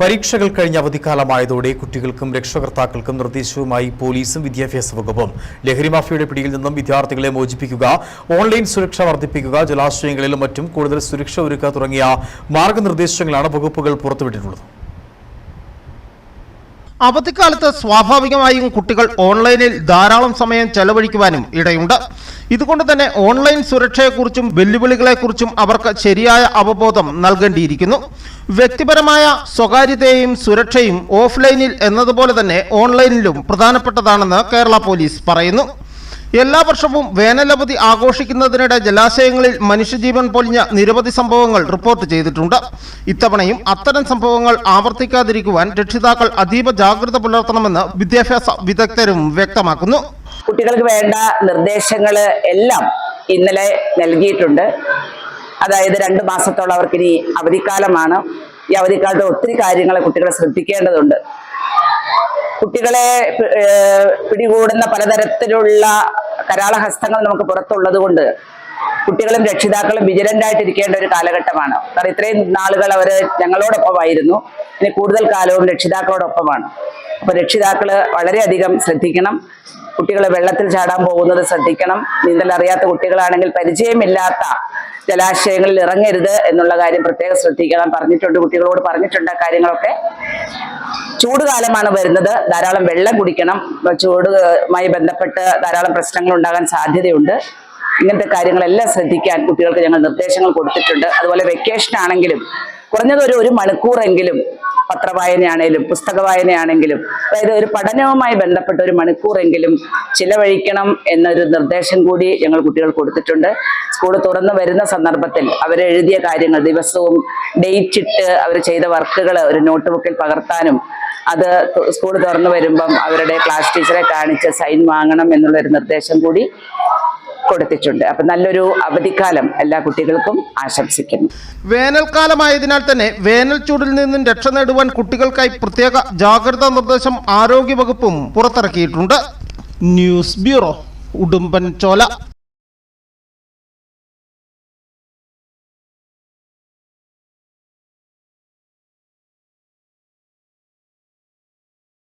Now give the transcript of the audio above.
പരീക്ഷകൾ കഴിഞ്ഞ അവധിക്കാലമായതോടെ കുട്ടികൾക്കും രക്ഷകർത്താക്കൾക്കും നിർദ്ദേശവുമായി പോലീസും വിദ്യാഭ്യാസ വകുപ്പും ലഹരി മാഫിയയുടെ പിടിയിൽ നിന്നും വിദ്യാർത്ഥികളെ മോചിപ്പിക്കുക ഓൺലൈൻ സുരക്ഷ വർദ്ധിപ്പിക്കുക ജലാശയങ്ങളിലും മറ്റും കൂടുതൽ സുരക്ഷ ഒരുക്കുക തുടങ്ങിയ മാർഗനിർദ്ദേശങ്ങളാണ് വകുപ്പുകൾ പുറത്തുവിട്ടിട്ടുള്ളത്. അവധിക്കാലത്ത് സ്വാഭാവികമായും കുട്ടികൾ ഓൺലൈനിൽ ധാരാളം സമയം ചെലവഴിക്കുവാനും ഇടയുണ്ട്. ഇതുകൊണ്ട് തന്നെ ഓൺലൈൻ സുരക്ഷയെക്കുറിച്ചും വെല്ലുവിളികളെക്കുറിച്ചും അവർക്ക് ശരിയായ അവബോധം നൽകേണ്ടിയിരിക്കുന്നു. വ്യക്തിപരമായ സ്വകാര്യതയും സുരക്ഷയും ഓഫ്ലൈനിൽ എന്നതുപോലെ തന്നെ ഓൺലൈനിലും പ്രധാനപ്പെട്ടതാണെന്ന് കേരള പോലീസ് പറയുന്നു. എല്ലാ വർഷവും വേനലവധി ആഘോഷിക്കുന്നതിനിടെ ജലാശയങ്ങളിൽ മനുഷ്യജീവൻ പൊലിഞ്ഞ നിരവധി സംഭവങ്ങൾ റിപ്പോർട്ട് ചെയ്തിട്ടുണ്ട്. ഇത്തവണയും അത്തരം സംഭവങ്ങൾ ആവർത്തിക്കാതിരിക്കുവാൻ രക്ഷിതാക്കൾ അതീവ ജാഗ്രത പുലർത്തണമെന്ന് വിദ്യാഭ്യാസ വിദഗ്ധരും വ്യക്തമാക്കുന്നു. കുട്ടികൾക്ക് വേണ്ട നിർദ്ദേശങ്ങൾ എല്ലാം ഇന്നലെ നൽകിയിട്ടുണ്ട്. അതായത് രണ്ട് മാസത്തോളം അവർക്കിനി അവധിക്കാലമാണ്. ഈ അവധിക്കാലത്ത് ഒത്തിരി കാര്യങ്ങൾ കുട്ടികളെ ശ്രദ്ധിക്കേണ്ടതുണ്ട്. കുട്ടികളെ പിടികൂടുന്ന പലതരത്തിലുള്ള കരാളഹസ്തങ്ങൾ നമുക്ക് പുറത്തുള്ളത് കൊണ്ട് കുട്ടികളും രക്ഷിതാക്കളും വിജിലന്റ് ആയിട്ടിരിക്കേണ്ട ഒരു കാലഘട്ടമാണ്. കാരണം ഇത്രയും നാളുകൾ അവർ ഞങ്ങളോടൊപ്പമായിരുന്നു. ഇനി കൂടുതൽ കാലവും രക്ഷിതാക്കളോടൊപ്പമാണ്. അപ്പൊ രക്ഷിതാക്കൾ വളരെയധികം ശ്രദ്ധിക്കണം. കുട്ടികൾ വെള്ളത്തിൽ ചാടാൻ പോകുന്നത് ശ്രദ്ധിക്കണം. നീന്തൽ അറിയാത്ത കുട്ടികളാണെങ്കിൽ പരിചയമില്ലാത്ത ജലാശയങ്ങളിൽ ഇറങ്ങരുത് എന്നുള്ള കാര്യം പ്രത്യേകം ശ്രദ്ധിക്കണം. പറഞ്ഞിട്ടുണ്ട് കുട്ടികളോട് പറഞ്ഞിട്ടുണ്ട് കാര്യങ്ങളൊക്കെ. ചൂടുകാലമാണ് വരുന്നത്. ധാരാളം വെള്ളം കുടിക്കണം. ചൂടുമായി ബന്ധപ്പെട്ട് ധാരാളം പ്രശ്നങ്ങൾ ഉണ്ടാകാൻ സാധ്യതയുണ്ട്. ഇങ്ങനത്തെ കാര്യങ്ങളെല്ലാം ശ്രദ്ധിക്കാൻ കുട്ടികൾക്ക് ഞങ്ങൾ നിർദ്ദേശങ്ങൾ കൊടുത്തിട്ടുണ്ട്. അതുപോലെ വെക്കേഷൻ ആണെങ്കിലും കുറഞ്ഞത് ഒരു ഒരു മണിക്കൂറെങ്കിലും പത്രവായനയാണേലും പുസ്തക വായനയാണെങ്കിലും അതായത് ഒരു പഠനവുമായി ബന്ധപ്പെട്ട ഒരു മണിക്കൂറെങ്കിലും ചിലവഴിക്കണം എന്നൊരു നിർദ്ദേശം കൂടി ഞങ്ങൾ കുട്ടികൾ കൊടുത്തിട്ടുണ്ട്. സ്കൂൾ തുറന്നു വരുന്ന സന്ദർഭത്തിൽ അവരെഴുതിയ കാര്യങ്ങൾ ദിവസവും ഡേറ്റ് ഇട്ട് അവർ ചെയ്ത വർക്കുകൾ ഒരു നോട്ട് ബുക്കിൽ പകർത്താനും അത് സ്കൂൾ തുറന്നു വരുമ്പം അവരുടെ ക്ലാസ് ടീച്ചറെ കാണിച്ച് സൈൻ വാങ്ങണം എന്നുള്ളൊരു നിർദ്ദേശം കൂടി കൊടുത്തിട്ടുണ്ട്. അപ്പൊ നല്ലൊരു അവധിക്കാലം എല്ലാ കുട്ടികൾക്കും ആശംസിക്കുന്നു. വേനൽക്കാലമായതിനാൽ തന്നെ വേനൽ ചൂടിൽ നിന്നും രക്ഷ നേടുവാൻ കുട്ടികൾക്കായി പ്രത്യേക ജാഗ്രതാ നിർദ്ദേശം ആരോഗ്യവകുപ്പും പുറത്തിറക്കിയിട്ടുണ്ട്. ന്യൂസ് ബ്യൂറോ ഉടുമ്പൻ ചോല